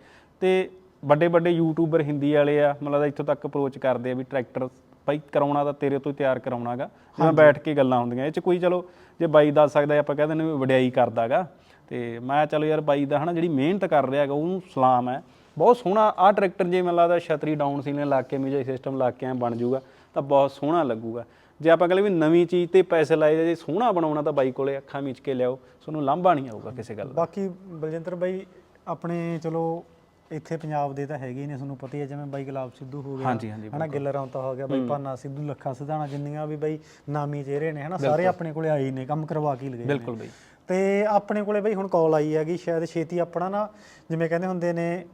ਤੇ ਵੱਡੇ ਵੱਡੇ ਯੂਟਿਊਬਰ ਹਿੰਦੀ ਵਾਲੇ ਆ ਮਤਲਬ ਇੱਥੋਂ ਤੱਕ ਅਪਰੋਚ ਕਰਦੇ ਆ ਵੀ ਟਰੈਕਟਰ ਬਾਈ ਕਰਾਉਣਾ ਤਾਂ ਤੇਰੇ ਤੋਂ ਹੀ ਤਿਆਰ ਕਰਾਉਣਾਗਾ ਜਿਵੇਂ ਬੈਠ ਕੇ ਗੱਲਾਂ ਹੁੰਦੀਆਂ। ਇਹ ਚ ਕੋਈ ਚਲੋ ਜੇ ਬਾਈ ਦੱਸ ਸਕਦਾ ਆਪਾਂ ਕਹਿੰਦੇ ਨੇ ਵਡਿਆਈ ਕਰਦਾਗਾ। ਤੇ ਮੈਂ ਚਲੋ ਯਾਰ ਬਾਈ ਦਾ ਹਨਾ ਜਿਹੜੀ ਮਿਹਨਤ ਕਰ ਰਿਹਾ ਹੈਗਾ ਉਹਨੂੰ ਸਲਾਮ ਹੈ। ਬਹੁਤ ਸੋਹਣਾ ਆਹ ਟਰੈਕਟਰ ਜੇ ਮੈਨੂੰ ਲੱਗਦਾ ਛਤਰੀ ਡਾਊਨ ਸੀਲਿੰਗ ਲਾ ਕੇ ਮਿਊਜ਼ਿਕ ਸਿਸਟਮ ਲਾ ਕੇ ਐਂ ਬਣ ਜਾਊਗਾ ਤਾਂ ਬਹੁਤ ਸੋਹਣਾ ਲੱਗੂਗਾ। ਜੇ ਆਪਾਂ ਕਹਿੰਦੇ ਵੀ ਨਵੀਂ ਚੀਜ਼ ਤੇ ਪੈਸੇ ਲਾਏ ਜੇ ਸੋਹਣਾ ਬਣਾਉਣਾ ਤਾਂ ਬਾਈ ਕੋਲੇ ਅੱਖਾਂ ਮੀਚ ਕੇ ਲਿਆਓ ਤੁਹਾਨੂੰ ਲਾਂਭਾ ਨਹੀਂ ਆਊਗਾ ਕਿਸੇ ਗੱਲ ਦਾ। ਬਾਕੀ ਬਲਜਿੰਦਰ ਬਾਈ ਆਪਣੇ ਚਲੋ ਇੱਥੇ ਪੰਜਾਬ ਦੇ ਤਾਂ ਹੈਗੇ ਹੀ ਨੇ ਤੁਹਾਨੂੰ ਪਤਾ ਹੀ ਹੈ ਜਿਵੇਂ ਬਾਈ ਗੁਲਾਬ ਸਿੱਧੂ ਹੋ ਗਿਆ ਹਾਂਜੀ ਹਾਂਜੀ ਹਨਾ ਗਿੱਲ ਰਾਉਂਤਾ ਹੋ ਗਿਆ ਬਾਈ ਪਾਨਾ ਸਿੱਧੂ ਲੱਖਾ ਸਿਧਾਣਾ ਜਿੰਨੀਆਂ ਵੀ ਬਾਈ ਨਾਮੀ ਚਿਹਰੇ ਨੇ ਹਨਾ ਸਾਰੇ ਆਪਣੇ ਕੋਲੇ ਆਏ ਹੀ ਨੇ ਕੰਮ ਕਰਵਾ ਕੇ ਹੀ ਲਗਾਏ ਨੇ। ਬਿਲਕੁਲ ਬਾਈ। ਤੇ ਆਪਣੇ ਕੋਲੇ ਬਈ ਹੁਣ ਕਾਲ ਆਈ ਹੈਗੀ ਸ਼ਾਇਦ ਛੇਤੀ ਆਪਣਾ ਨਾ ਜਿਵੇਂ ਕਹਿੰਦੇ ਹੁੰਦੇ ਨੇ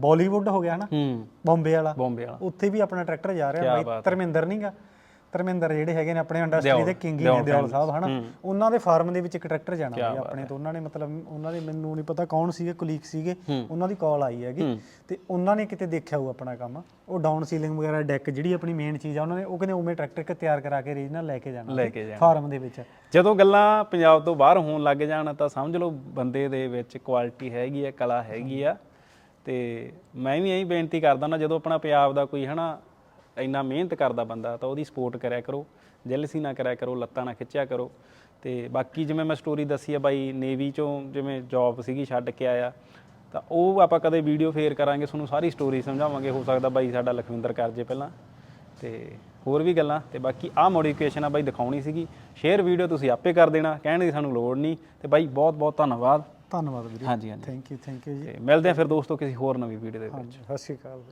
ਬਾਲੀਵੁੱਡ ਹੋ ਗਿਆ ਹਨਾ ਹੂੰ। ਬੰਬੇ ਵਾਲਾ। ਬੰਬੇ ਵਾਲਾ। ਉੱਥੇ ਵੀ ਆਪਣਾ ਟਰੈਕਟਰ ਜਾ ਰਿਹਾ ਬਾਈ ਧਰਮਿੰਦਰ ਨਹੀਂਗਾ ਧਰਮਿੰਦਰ ਜਿਹੜੇ ਹੈਗੇ ਨੇ ਆਪਣੇ ਇੰਡਸਟਰੀ ਦੇ ਕਿੰਗ ਹੀ ਨੇ ਦਿਓਲ ਸਾਹਿਬ ਹਨਾ? ਉਹਨਾਂ ਦੇ ਫਾਰਮ ਦੇ ਵਿੱਚ ਇੱਕ ਟਰੈਕਟਰ ਜਾਣਾ ਬਈ ਆਪਣੇ ਤੋਂ। ਉਹਨਾਂ ਨੇ ਮਤਲਬ ਉਹਨਾਂ ਦੇ ਮੈਨੂੰ ਨਹੀਂ ਪਤਾ ਕੌਣ ਸੀਗੇ ਕੁਲੀਗ ਸੀਗੇ ਉਹਨਾਂ ਦੀ ਕਾਲ ਆਈ ਹੈਗੀ। ਤੇ ਉਹਨਾਂ ਨੇ ਕਿਤੇ ਦੇਖਿਆ ਹੋਊ ਆਪਣਾ ਕੰਮ। ਉਹ ਡਾਊਨ ਸੀਲਿੰਗ ਵਗੈਰਾ ਡੈਕ ਜਿਹੜੀ ਆਪਣੀ ਮੇਨ ਚੀਜ਼ ਆ ਉਹਨਾਂ ਨੇ ਉਹ ਕਹਿੰਦੇ ਉਵੇਂ ਟਰੈਕਟਰ ਇੱਕ ਤਿਆਰ ਕਰਾ ਕੇ ਰੀਜਨਲ ਲੈ ਕੇ ਜਾਣਾ ਲੈ ਕੇ ਜਾਣਾ। ਫਾਰਮ ਦੇ ਵਿੱਚ। ਜਦੋਂ ਗੱਲਾਂ ਪੰਜਾਬ ਤੋਂ ਬਾਹਰ ਹੋਣ ਲੱਗ ਜਾਣ ਤਾਂ ਸਮਝ ਲਓ ਬੰਦੇ ਦੇ ਵਿੱਚ ਕੁਆਲਿਟੀ ਹੈਗੀ ਆ ਕਲਾ ਹੈਗੀ ਆ। ਤੇ ਮੈਂ ਵੀ ਇਹੀ ਬੇਨਤੀ ਕਰਦਾ ਨਾ ਜਦੋਂ ਆਪਣਾ ਪੰਜਾਬ ਦਾ ਕੋਈ ਹਨਾ ਇੰਨਾ ਮਿਹਨਤ ਕਰਦਾ ਬੰਦਾ ਤਾਂ ਉਹਦੀ ਸਪੋਰਟ ਕਰਿਆ ਕਰੋ ਜੈਲਸੀ ਨਾ ਕਰਿਆ ਕਰੋ ਲੱਤਾਂ ਨਾ ਖਿੱਚਿਆ ਕਰੋ। ਤੇ ਬਾਕੀ ਜਿਵੇਂ ਮੈਂ ਸਟੋਰੀ ਦੱਸੀ ਆ ਬਾਈ ਨੇਵੀ ਚੋਂ ਜਿਵੇਂ ਜੌਬ ਸੀਗੀ ਛੱਡ ਕੇ ਆਇਆ ਤਾਂ ਉਹ ਆਪਾਂ ਕਦੇ ਵੀਡੀਓ ਫੇਰ ਕਰਾਂਗੇ ਤੁਹਾਨੂੰ ਸਾਰੀ ਸਟੋਰੀ ਸਮਝਾਵਾਂਗੇ। ਹੋ ਸਕਦਾ ਬਾਈ ਸਾਡਾ ਲਖਵਿੰਦਰ ਕਰ ਜੇ ਪਹਿਲਾਂ। ਤੇ ਹੋਰ ਵੀ ਗੱਲਾਂ ਤੇ ਬਾਕੀ ਆਹ ਮੋਡੀਫਿਕੇਸ਼ਨ ਆ ਬਾਈ ਦਿਖਾਉਣੀ ਸੀਗੀ। ਸ਼ੇਅਰ ਵੀਡੀਓ ਤੁਸੀਂ ਆਪੇ ਕਰ ਦੇਣਾ ਕਹਿਣ ਦੀ ਸਾਨੂੰ ਲੋੜ ਨਹੀਂ। ਤੇ ਬਾਈ ਬਹੁਤ ਬਹੁਤ ਧੰਨਵਾਦ। ਧੰਨਵਾਦ ਵੀਰੇ। ਹਾਂਜੀ ਹਾਂਜੀ। ਥੈਂਕ ਯੂ ਥੈਂਕ ਯੂ ਜੀ। ਮਿਲਦੇ ਆ ਫਿਰ ਦੋਸਤੋ ਕਿਸੇ ਹੋਰ ਨਵੀਂ ਵੀਡੀਓ ਦੇ ਵਿੱਚ। ਹਾਂਜੀ ਸਤਿ ਸ਼੍ਰੀ ਅਕਾਲ।